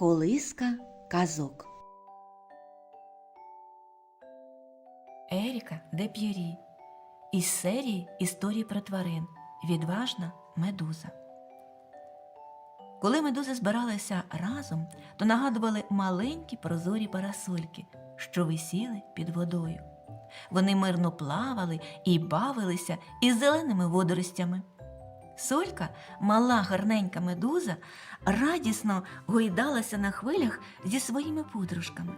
Колиска казок. Еріка де П'єрі із серії Історії про тварин Відважна медуза. Коли медузи збиралися разом, то нагадували маленькі прозорі парасольки, що висіли під водою. Вони мирно плавали і бавилися із зеленими водоростями. Солька, мала гарненька медуза, радісно гойдалася на хвилях зі своїми подружками.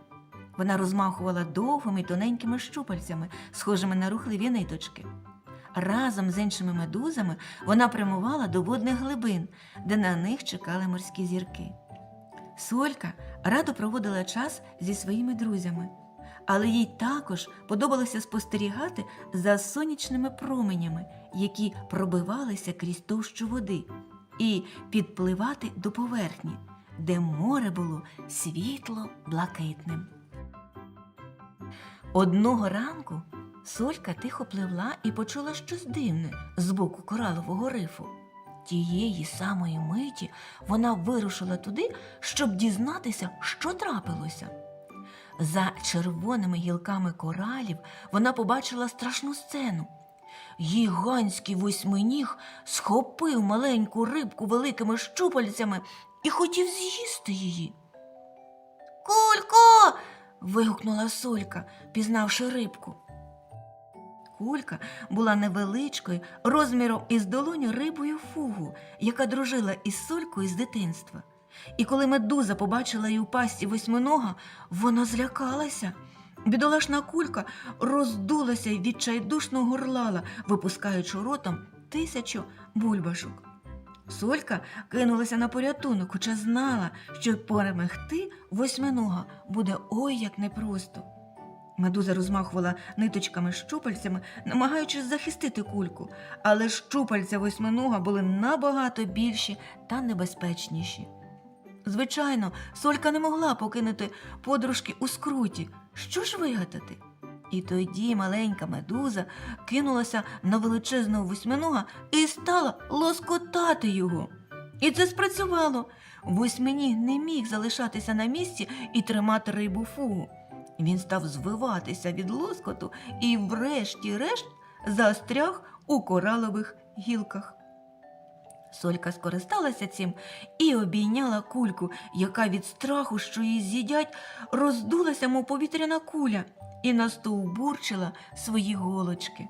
Вона розмахувала довгими тоненькими щупальцями, схожими на рухливі ниточки. Разом з іншими медузами вона прямувала до водних глибин, де на них чекали морські зірки. Солька радо проводила час зі своїми друзями, але їй також подобалося спостерігати за сонячними променями, які пробивалися крізь товщу води, і підпливати до поверхні, де море було світло блакитним. Одного ранку Солька тихо пливла і почула щось дивне з боку коралового рифу. Тієї самої миті вона вирушила туди, щоб дізнатися, що трапилося. За червоними гілками коралів вона побачила страшну сцену. Гігантський восьминіг схопив маленьку рибку великими щупальцями і хотів з'їсти її. Кулько. вигукнула Солька, пізнавши рибку. Кулька була невеличкою, розміром із долоню рибою фугу, яка дружила із солькою з дитинства. І коли медуза побачила її у пасті восьминога, вона злякалася. Бідолашна кулька роздулася і відчайдушно горлала, випускаючи ротом тисячу бульбашок. Солька кинулася на порятунок, хоча знала, що перемогти восьминога буде ой як непросто. Медуза розмахувала ниточками щупальцями, намагаючись захистити кульку, але щупальця восьминога були набагато більші та небезпечніші. Звичайно, Солька не могла покинути подружки у скруті. Що ж вигадати? І тоді маленька медуза кинулася на величезного восьминога і стала лоскотати його. І це спрацювало. Восьминіг не міг залишатися на місці і тримати рибу фугу. Він став звиватися від лоскоту і, врешті-решт, застряг у коралових гілках. Солька скористалася цим і обійняла кульку, яка від страху, що її з'їдять, роздулася, мов повітряна куля, і настовбурчила свої голочки.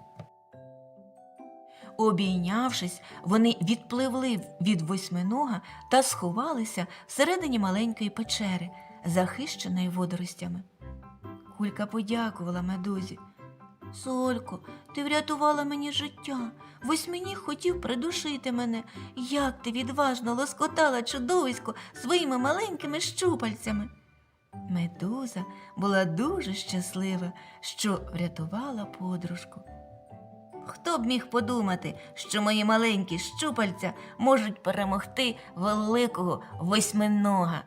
Обійнявшись, вони відпливли від восьминога та сховалися всередині маленької печери, захищеної водоростями. Кулька подякувала медузі. Солько, ти врятувала мені життя. Восьминіг хотів придушити мене. Як ти відважно лоскотала чудовисько своїми маленькими щупальцями. Медуза була дуже щаслива, що врятувала подружку. Хто б міг подумати, що мої маленькі щупальця можуть перемогти великого восьминога?